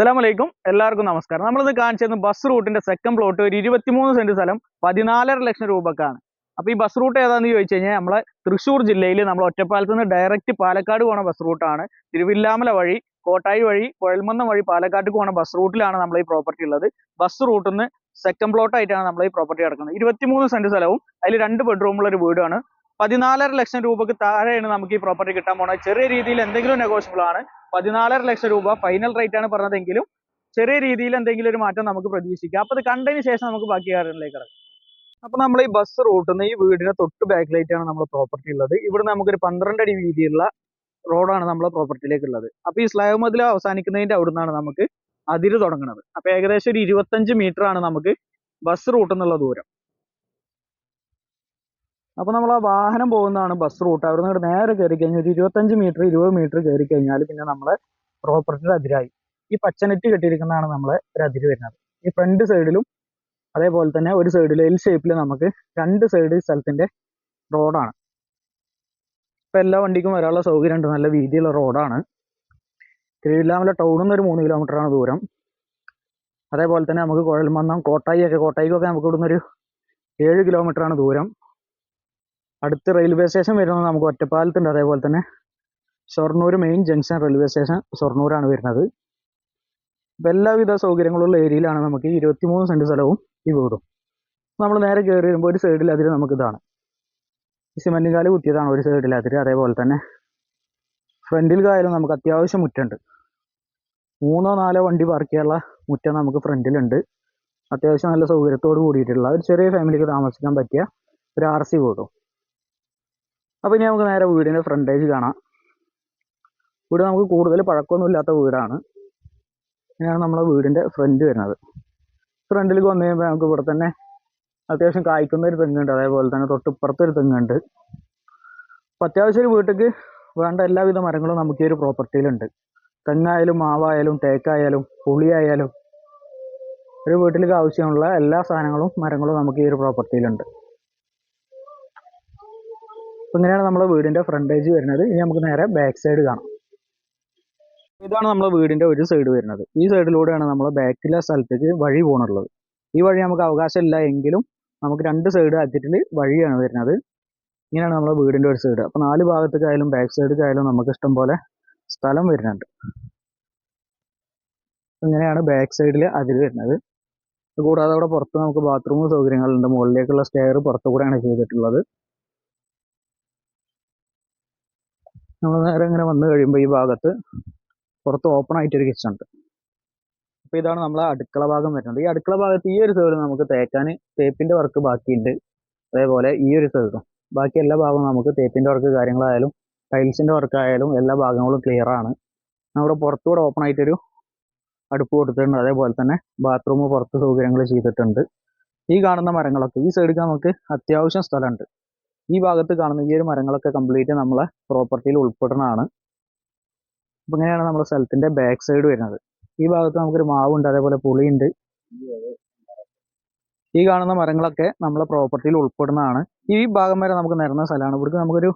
അസ്സലാമലൈക്കും. എല്ലാവർക്കും നമസ്കാരം. നമ്മളിത് കാണിച്ചത് ബസ് റൂട്ടിന്റെ സെക്കൻഡ് പ്ലോട്ട് ഒരു ഇരുപത്തിമൂന്ന് സെന്റ് സ്ഥലം പതിനാലര ലക്ഷം രൂപക്കാണ്. അപ്പൊ ഈ ബസ് റൂട്ട് ഏതാണെന്ന് ചോദിച്ചു കഴിഞ്ഞാൽ നമ്മളെ തൃശ്ശൂർ ജില്ലയിൽ നമ്മൾ ഒറ്റപ്പാലത്ത് നിന്ന് ഡയറക്റ്റ് പാലക്കാട് പോണ ബസ് റൂട്ടാണ്. തിരുവില്ലാമല വഴി കോട്ടായി വഴി കുഴൽമന്നം വഴി പാലക്കാട്ട് പോണ ബസ് റൂട്ടിലാണ് നമ്മൾ ഈ പ്രോപ്പർട്ടി ഉള്ളത്. ബസ് റൂട്ടിൽ നിന്ന് സെക്കൻഡ് പ്ലോട്ടായിട്ടാണ് നമ്മൾ ഈ പ്രോപ്പർട്ടി കിടക്കുന്നത്. ഇരുപത്തിമൂന്ന് സെന്റ് സ്ഥലവും അതിൽ രണ്ട് ബെഡ്റൂമുള്ള ഒരു വീടാണ്. പതിനാലര ലക്ഷം രൂപക്ക് താഴെയാണ് നമുക്ക് ഈ പ്രോപ്പർട്ടി കിട്ടാൻ പോണത്. ചെറിയ രീതിയിൽ എന്തെങ്കിലും നെഗോഷ്യബിൾ ആണ്. പതിനാലര ലക്ഷം രൂപ ഫൈനൽ റേറ്റ് ആണ് പറഞ്ഞതെങ്കിലും ചെറിയ രീതിയിൽ എന്തെങ്കിലും ഒരു മാറ്റം നമുക്ക് പ്രതീക്ഷിക്കാം. അപ്പൊ അത് കണ്ടതിന് ശേഷം നമുക്ക് ബാക്കി കാര്യങ്ങളിലേക്ക് കിടക്കാം അപ്പൊ നമ്മൾ ഈ ബസ് റൂട്ടിൽ ഈ വീടിന്റെ തൊട്ട് ബാക്കിലായിട്ടാണ് നമ്മുടെ പ്രോപ്പർട്ടി ഉള്ളത് ഇവിടെ നമുക്കൊരു പന്ത്രണ്ട് അടി വീതിയുള്ള റോഡാണ് നമ്മളെ പ്രോപ്പർട്ടിയിലേക്ക് ഉള്ളത് അപ്പൊ ഈ സ്ലാബ് മതിൽ അവസാനിക്കുന്നതിന്റെ അവിടെ നിന്നാണ് നമുക്ക് അതിര് തുടങ്ങുന്നത് അപ്പൊ ഏകദേശം ഒരു ഇരുപത്തഞ്ച് മീറ്റർ ആണ് നമുക്ക് ബസ് റൂട്ടിൽ നിന്നുള്ള ദൂരം. അപ്പൊ നമ്മൾ ആ വാഹനം പോകുന്നതാണ് ബസ് റൂട്ട് അവിടെ നിന്ന് നേരെ കയറി കഴിഞ്ഞാൽ ഒരു ഇരുപത്തഞ്ച് മീറ്റർ ഇരുപത് മീറ്റർ കയറി കഴിഞ്ഞാൽ പിന്നെ നമ്മളെ പ്രോപ്പർട്ടിയുടെ അതിരായി. ഈ പച്ചനെറ്റ് കെട്ടിയിരിക്കുന്നതാണ് നമ്മളെ ഒരു അതിര് വരുന്നത്. ഈ ഫ്രണ്ട് സൈഡിലും അതേപോലെ തന്നെ ഒരു സൈഡിൽ എൽ ഷേപ്പിൽ നമുക്ക് രണ്ട് സൈഡ് സ്ഥലത്തിന്റെ റോഡാണ് ഇപ്പൊ എല്ലാ വണ്ടിക്കും വരാനുള്ള സൗകര്യം ഉണ്ട് നല്ല വീതിയുള്ള റോഡാണ് തിരുവില്ലാമല ടൗണിൽ നിന്ന് ഒരു മൂന്ന് കിലോമീറ്റർ ആണ് ദൂരം. അതേപോലെ തന്നെ നമുക്ക് കുഴൽമന്നം കോട്ടായി ഒക്കെ കോട്ടായിക്കൊക്കെ നമുക്ക് ഇവിടുന്ന് ഒരു ഏഴ് കിലോമീറ്റർ ആണ് ദൂരം. അടുത്ത് റെയിൽവേ സ്റ്റേഷൻ വരുന്നത് നമുക്ക് ഒറ്റപ്പാലത്തുണ്ട്. അതേപോലെ തന്നെ Shoranur main junction railway station ഷൊർണൂരാണ് വരുന്നത്. അപ്പം എല്ലാവിധ സൗകര്യങ്ങളുള്ള ഏരിയയിലാണ് നമുക്ക് ഇരുപത്തിമൂന്ന് സെന്റ് സ്ഥലവും ഈ വീടും. നമ്മൾ നേരെ കയറി വരുമ്പോൾ ഒരു സൈഡിൽ അതിൽ നമുക്ക് ഇതാണ്. സിമെന്റും കാൽ കുത്തിയതാണ് ഒരു സൈഡിൽ അതിൽ അതേപോലെ തന്നെ ഫ്രണ്ടിൽ കായാലും നമുക്ക് അത്യാവശ്യം മുറ്റുണ്ട്. മൂന്നോ നാലോ വണ്ടി പാർക്ക് ചെയ്യാനുള്ള മുറ്റം നമുക്ക് ഫ്രണ്ടിലുണ്ട്. അത്യാവശ്യം നല്ല സൗകര്യത്തോട് കൂടിയിട്ടുള്ള ഒരു ചെറിയ ഫാമിലിക്ക് താമസിക്കാൻ പറ്റിയ ഒരു ആർ സി വീടും. അപ്പോൾ ഇനി നമുക്ക് നേരെ വീടിന്റെ ഫ്രണ്ടേജ് കാണാം. വീട് നമുക്ക് കൂടുതൽ പഴക്കമൊന്നും ഇല്ലാത്ത വീടാണ്. ഇങ്ങനെയാണ് നമ്മളെ വീടിന്റെ ഫ്രണ്ട് വരുന്നത്. ഫ്രണ്ടിലേക്ക് വന്നു കഴിയുമ്പോൾ നമുക്ക് ഇവിടെ തന്നെ അത്യാവശ്യം കായ്ക്കുന്ന ഒരു തെങ്ങുണ്ട്. അതേപോലെ തന്നെ തൊട്ടിപ്പുറത്ത് ഒരു തെങ്ങുണ്ട്. അപ്പം അത്യാവശ്യം ഒരു വീട്ടിലേക്ക് വേണ്ട എല്ലാവിധ മരങ്ങളും നമുക്ക് ഈ ഒരു പ്രോപ്പർട്ടിയിലുണ്ട് തെങ്ങായാലും മാവായാലും തേക്കായാലും പുളിയായാലും ഒരു വീട്ടിലേക്ക് ആവശ്യമുള്ള എല്ലാ സാധനങ്ങളും മരങ്ങളും നമുക്ക് ഈ ഒരു പ്രോപ്പർട്ടിയിലുണ്ട് അപ്പൊ ഇങ്ങനെയാണ് നമ്മുടെ വീടിന്റെ ഫ്രണ്ടേജ് വരുന്നത്. ഇനി നമുക്ക് നേരെ ബാക്ക് സൈഡ് കാണാം. ഇതാണ് നമ്മുടെ വീടിന്റെ ഒരു സൈഡ് വരുന്നത്. ഈ സൈഡിലൂടെയാണ് നമ്മൾ ബാക്കിലെ സ്ഥലത്തേക്ക് വഴി പോകണുള്ളത് ഈ വഴി നമുക്ക് അവകാശമില്ല എങ്കിലും നമുക്ക് രണ്ട് സൈഡ് അതിരിൽ വഴിയാണ് വരുന്നത്. ഇങ്ങനെയാണ് നമ്മുടെ വീടിന്റെ ഒരു സൈഡ് അപ്പോൾ നാല് ഭാഗത്തേക്കായാലും ബാക്ക് സൈഡിലേക്കായാലും നമുക്ക് ഇഷ്ടം പോലെ സ്ഥലം വരുന്നുണ്ട്. ഇങ്ങനെയാണ് ബാക്ക് സൈഡിൽ അതിൽ വരുന്നത്. കൂടാതെ അവിടെ പുറത്ത് നമുക്ക് ബാത്റൂം സൗകര്യങ്ങളുണ്ട്. മുകളിലേക്കുള്ള സ്റ്റെയർ പുറത്തു കൂടെയാണ് ചെയ്തിട്ടുള്ളത്. നമ്മൾ നേരെ ഇങ്ങനെ വന്നു കഴിയുമ്പോൾ ഈ ഭാഗത്ത് പുറത്ത് ഓപ്പൺ ആയിട്ടൊരു കിച്ചൺ ഉണ്ട്. അപ്പോൾ ഇതാണ് നമ്മളെ അടുക്കള ഭാഗം വരുന്നത്. ഈ അടുക്കള ഭാഗത്ത് ഈ ഒരു സൈഡ് നമുക്ക് തേക്കാൻ തേപ്പിന്റെ വർക്ക് ബാക്കിയുണ്ട്. അതേപോലെ ഈ ഒരു സൈഡും ബാക്കി എല്ലാ ഭാഗവും നമുക്ക് തേപ്പിന്റെ വർക്ക് കാര്യങ്ങളായാലും ടൈൽസിന്റെ വർക്കായാലും എല്ലാ ഭാഗങ്ങളും ക്ലിയർ ആണ്. നമ്മുടെ പുറത്തുകൂടെ ഓപ്പൺ ആയിട്ടൊരു അടുപ്പ് കൊടുത്തിട്ടുണ്ട്. അതേപോലെ തന്നെ ബാത്റൂം പുറത്ത് സൗകര്യങ്ങൾ ചെയ്തിട്ടുണ്ട്. ഈ കാണുന്ന മരങ്ങളൊക്കെ ഈ സൈഡിൽ നമുക്ക് അത്യാവശ്യം സ്ഥലമുണ്ട്. ഈ ഭാഗത്ത് കാണുന്ന ഈ ഒരു മരങ്ങളൊക്കെ കംപ്ലീറ്റ് നമ്മളെ പ്രോപ്പർട്ടിയിൽ ഉൾപ്പെടുന്നതാണ്. അപ്പൊ ഇങ്ങനെയാണ് നമ്മുടെ സ്ഥലത്തിന്റെ ബാക്ക് സൈഡ് വരുന്നത്. ഈ ഭാഗത്ത് നമുക്കൊരു മാവുണ്ട് അതേപോലെ പുളിയുണ്ട്. ഈ കാണുന്ന മരങ്ങളൊക്കെ നമ്മളെ പ്രോപ്പർട്ടിയിൽ ഉൾപ്പെടുന്നതാണ്. ഈ ഭാഗം വരെ നമുക്ക് നിരന്ന സ്ഥലമാണ്. ഇവിടേക്ക് നമുക്കൊരു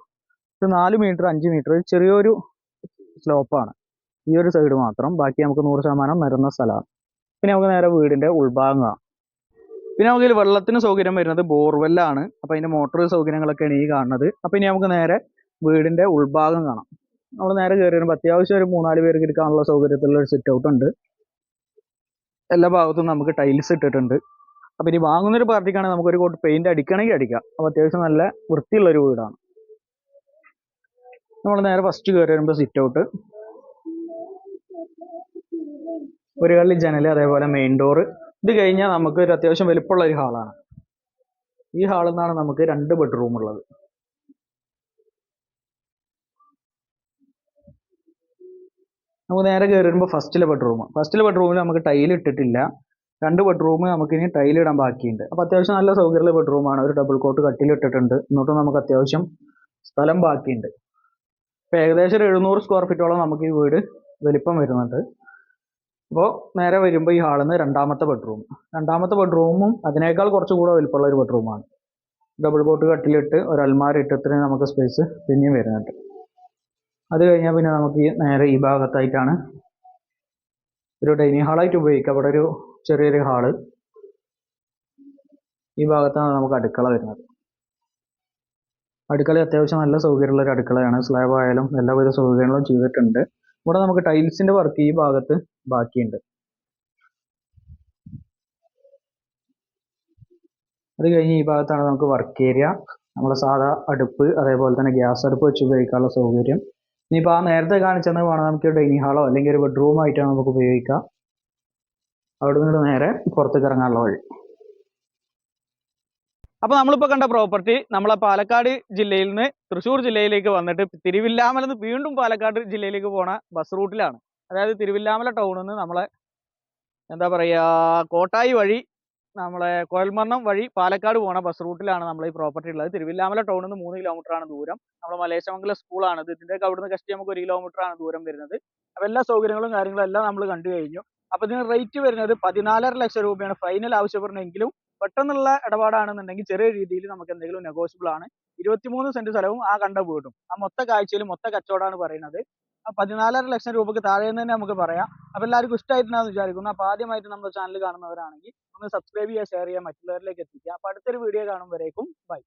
ഒരു നാല് മീറ്റർ അഞ്ച് മീറ്റർ ചെറിയൊരു സ്ലോപ്പാണ് ഈ ഒരു സൈഡ് മാത്രം. ബാക്കി നമുക്ക് നൂറ് ശതമാനം നിരന്ന സ്ഥലമാണ്. പിന്നെ നമുക്ക് നേരെ വീടിന്റെ ഉൾഭാഗം കാണാം. പിന്നെ നമുക്ക് ഇതിൽ വെള്ളത്തിന് സൗകര്യം വരുന്നത് ബോർവെല്ലാണ്. അപ്പൊ അതിന്റെ മോട്ടോർ സൗകര്യങ്ങളൊക്കെയാണ് ഈ കാണുന്നത്. അപ്പൊ ഇനി നമുക്ക് നേരെ വീടിന്റെ ഉൾഭാഗം കാണാം. നമ്മൾ നേരെ കയറി വരുമ്പോൾ അത്യാവശ്യം ഒരു മൂന്നാൽ പേർക്ക് എടുക്കാനുള്ള സൗകര്യത്തിലുള്ള ഒരു സിറ്റ് ഔട്ട് ഉണ്ട്. എല്ലാ ഭാഗത്തും നമുക്ക് ടൈൽസ് ഇട്ടിട്ടുണ്ട്. അപ്പൊ ഇനി വാങ്ങുന്ന ഒരു പാർട്ടിക്കാണെങ്കിൽ നമുക്ക് ഒരു കോട്ട് പെയിന്റ് അടിക്കണമെങ്കിൽ അടിക്കാം. അപ്പൊ അത്യാവശ്യം നല്ല വൃത്തിയുള്ള ഒരു വീടാണ്. നമ്മൾ നേരെ ഫസ്റ്റ് കയറി വരുമ്പോൾ സിറ്റ് ഔട്ട് ഒരു കള്ളി ജനൽ അതേപോലെ മെയിൻ ഡോറ് ഇത് കഴിഞ്ഞാൽ നമുക്ക് ഒരു അത്യാവശ്യം വലിപ്പമുള്ള ഒരു ഹാളാണ്. ഈ ഹാളിൽ നിന്നാണ് നമുക്ക് രണ്ട് ബെഡ്റൂം ഉള്ളത്. നമുക്ക് നേരെ കയറി വരുമ്പോൾ ഫസ്റ്റിലെ ബെഡ്റൂം. ഫസ്റ്റിലെ ബെഡ്റൂമിൽ നമുക്ക് ടൈൽ ഇട്ടിട്ടില്ല. രണ്ട് ബെഡ്റൂം നമുക്ക് ഇനി ടൈൽ ഇടാൻ ബാക്കിയുണ്ട്. അപ്പോൾ അത്യാവശ്യം നല്ല സൗകര്യമുള്ള ബെഡ്റൂമാണ്. ഒരു ഡബിൾ കോട്ട് കട്ടിൽ ഇട്ടിട്ടുണ്ട്. എന്നിട്ടും നമുക്ക് അത്യാവശ്യം സ്ഥലം ബാക്കിയുണ്ട്. ഇപ്പോൾ ഏകദേശം ഒരു എഴുന്നൂറ് സ്ക്വയർ ഫീറ്റോളം നമുക്ക് ഈ വീട് വലിപ്പം വരുന്നുണ്ട്. അപ്പോൾ നേരെ വരുമ്പോൾ ഈ ഹാളിൽ നിന്ന് രണ്ടാമത്തെ ബെഡ്റൂം രണ്ടാമത്തെ ബെഡ്റൂമും അതിനേക്കാൾ കുറച്ചും കൂടെ വലിപ്പമുള്ള ഒരു ബെഡ്റൂമാണ് ഡബിൾ ബോട്ട് കട്ടിലിട്ട് ഒരു അൽമാര ഇട്ടത്തിന് നമുക്ക് സ്പേസ് പിന്നെയും വരുന്നുണ്ട്. അത് കഴിഞ്ഞാൽ പിന്നെ നമുക്ക് ഈ നേരെ ഈ ഭാഗത്തായിട്ടാണ് ഒരു ഡൈനിങ് ഹാളായിട്ട് ഉപയോഗിക്കാം. അവിടെ ഒരു ചെറിയൊരു ഹാൾ ഈ ഭാഗത്താണ് നമുക്ക് അടുക്കള വരുന്നത്. അടുക്കള അത്യാവശ്യം നല്ല സൗകര്യമുള്ള ഒരു അടുക്കളയാണ്. സ്ലാബ് ആയാലും എല്ലാവിധ സൗകര്യങ്ങളും ചെയ്തിട്ടുണ്ട്. ഇവിടെ നമുക്ക് ടൈൽസിന്റെ വർക്ക് ഈ ഭാഗത്ത് ബാക്കിയുണ്ട്. അത് കഴിഞ്ഞ് ഈ ഭാഗത്താണ് നമുക്ക് വർക്ക് ഏരിയ നമ്മളെ സാധാ അടുപ്പ് അതേപോലെ തന്നെ ഗ്യാസ് അടുപ്പ് വെച്ച് ഉപയോഗിക്കാനുള്ള സൗകര്യം. ഇനിയിപ്പോൾ ആ നേരത്തെ കാണിച്ചെന്ന് വേണം നമുക്ക് ഡൈനിങ് ഹാളോ അല്ലെങ്കിൽ ഒരു ബെഡ്റൂം ആയിട്ടാണ് നമുക്ക് ഉപയോഗിക്കാം. അവിടെ നിന്ന് നേരെ പുറത്തേക്ക് ഇറങ്ങാനുള്ള വഴി. അപ്പൊ നമ്മളിപ്പോ കണ്ട പ്രോപ്പർട്ടി നമ്മളെ പാലക്കാട് ജില്ലയിൽ നിന്ന് തൃശ്ശൂർ ജില്ലയിലേക്ക് വന്നിട്ട് തിരുവില്ലാമല നിന്ന് വീണ്ടും പാലക്കാട് ജില്ലയിലേക്ക് പോണ ബസ് റൂട്ടിലാണ് അതായത് തിരുവില്ലാമല ടൗണിൽ നിന്ന് നമ്മളെ എന്താ പറയാ കോട്ടായി വഴി നമ്മളെ കോയൽമന്നം വഴി പാലക്കാട് പോണ ബസ് റൂട്ടിലാണ് നമ്മൾ ഈ പ്രോപ്പർട്ടി ഉള്ളത്. തിരുവില്ലാമല ടൗണിൽ നിന്ന് മൂന്ന് കിലോമീറ്റർ ആണ് ദൂരം. നമ്മുടെ മലേശമംഗലം സ്കൂളാണ് ഇത് ഇതിന്റെ അവിടുന്ന് കഷ്ടി നമുക്ക് ഒരു കിലോമീറ്റർ ആണ് ദൂരം വരുന്നത്. അപ്പോൾ എല്ലാ സൗകര്യങ്ങളും കാര്യങ്ങളും എല്ലാം നമ്മൾ കണ്ടു കഴിഞ്ഞു. അപ്പോൾ ഇതിന് റേറ്റ് വരുന്നത് പതിനാലര ലക്ഷം രൂപയാണ്. ഫൈനൽ ആവശ്യപ്പെടുന്നതെങ്കിലും പെട്ടെന്നുള്ള ഇടപാടാണെന്നുണ്ടെങ്കിൽ ചെറിയ രീതിയിൽ നമുക്ക് എന്തെങ്കിലും നെഗോഷ്യബിൾ ആണ്. ഇരുപത്തിമൂന്ന് സെന്റ് സ്ഥലവും ആ കണ്ട വീടും. ആ മൊത്ത കാഴ്ചയിൽ മൊത്ത കച്ചവടമാണ് പറയുന്നത്. ആ പതിനാലര ലക്ഷം രൂപക്ക് താഴെ തന്നെ നമുക്ക് പറയാം. അപ്പൊ എല്ലാവർക്കും ഇഷ്ടമായിട്ടുണ്ടെന്ന് വിചാരിക്കുന്നു. അപ്പൊ ആദ്യമായിട്ട് നമ്മുടെ ചാനൽ കാണുന്നവരാണെങ്കിൽ ഒന്ന് സബ്സ്ക്രൈബ് ചെയ്യുക ഷെയർ ചെയ്യുക മറ്റുള്ളവരിലേക്ക് എത്തിക്കുക. അപ്പൊ അടുത്തൊരു വീഡിയോ കാണുമ്പോഴേക്കും ബൈ